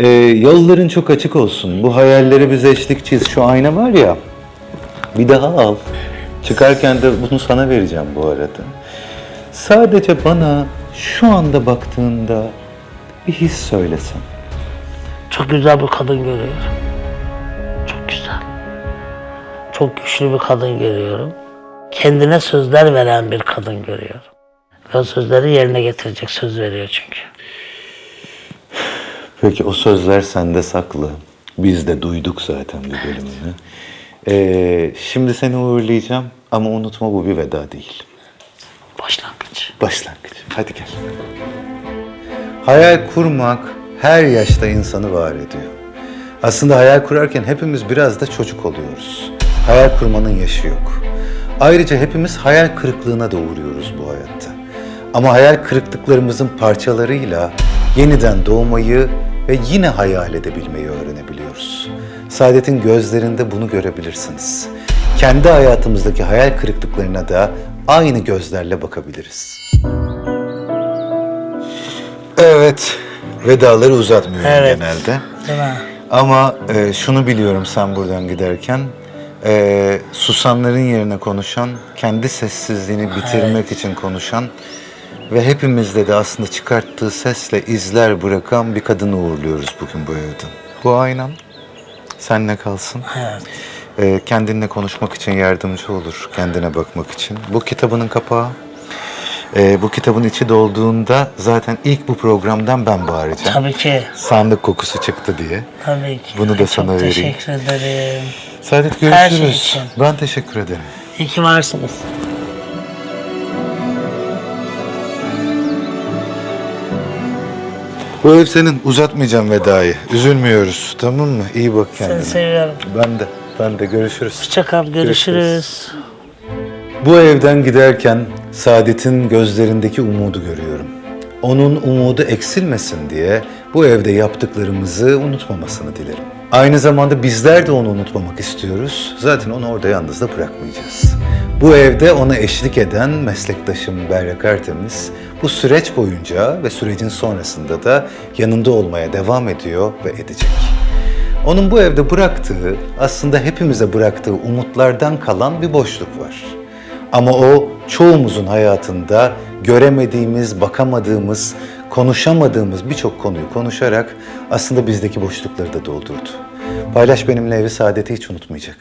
Ee, yolların çok açık olsun. Bu hayalleri bize eşlik çiz. Şu ayna var ya. Bir daha al. Çıkarken de bunu sana vereceğim bu arada. Sadece bana şu anda baktığında bir his söylesen. Çok güzel bir kadın görüyorum. Çok güzel. Çok güçlü bir kadın görüyorum. Kendine sözler veren bir kadın görüyorum. Ve o sözleri yerine getirecek söz veriyor çünkü. Peki o sözler sende saklı. Biz de duyduk zaten bir bölümünü. Ee, şimdi seni uğurlayacağım ama unutma bu bir veda değil. Başlangıç. Başlangıç. Hadi gel. Hayal kurmak her yaşta insanı var ediyor. Aslında hayal kurarken hepimiz biraz da çocuk oluyoruz. Hayal kurmanın yaşı yok. Ayrıca hepimiz hayal kırıklığına da uğruyoruz bu hayatta. Ama hayal kırıklıklarımızın parçalarıyla yeniden doğmayı ve yine hayal edebilmeyi öğrenebiliyoruz. Saadet'in gözlerinde bunu görebilirsiniz. Kendi hayatımızdaki hayal kırıklıklarına da aynı gözlerle bakabiliriz. Evet, vedaları uzatmıyorum Evet. genelde. Değil mi? Ama e, şunu biliyorum sen buradan giderken, e, susanların yerine konuşan, kendi sessizliğini bitirmek için konuşan ve hepimizde de aslında çıkarttığı sesle izler bırakan bir kadını uğurluyoruz bugün bu evden. Bu aynen senle kalsın. Evet. E, kendinle konuşmak için yardımcı olur, kendine bakmak için. Bu kitabının kapağı. E, bu kitabın içi dolduğunda zaten ilk bu programdan ben bağıracağım. Tabii ki. Sandık kokusu çıktı diye. Tabii ki. Bunu da Çok sana vereyim. teşekkür ederim. Saadet Her şey görüşürüz. için. Ben teşekkür ederim. İyi ki varsınız. Bu ev senin. Uzatmayacağım vedayı. Üzülmüyoruz. Tamam mı? İyi bak kendine. Seni seviyorum. Ben de. Ben de. Görüşürüz. Hoşça kal. Görüşürüz. Bu evden giderken Saadet'in gözlerindeki umudu görüyorum. Onun umudu eksilmesin diye bu evde yaptıklarımızı unutmamasını dilerim. Aynı zamanda bizler de onu unutmamak istiyoruz. Zaten onu orada yalnız da bırakmayacağız. Bu evde ona eşlik eden meslektaşım Berrak Artemiz bu süreç boyunca ve sürecin sonrasında da yanında olmaya devam ediyor ve edecek. Onun bu evde bıraktığı, aslında hepimize bıraktığı umutlardan kalan bir boşluk var. Ama o çoğumuzun hayatında göremediğimiz, bakamadığımız, konuşamadığımız birçok konuyu konuşarak aslında bizdeki boşlukları da doldurdu. Paylaş benimle evi saadeti hiç unutmayacak.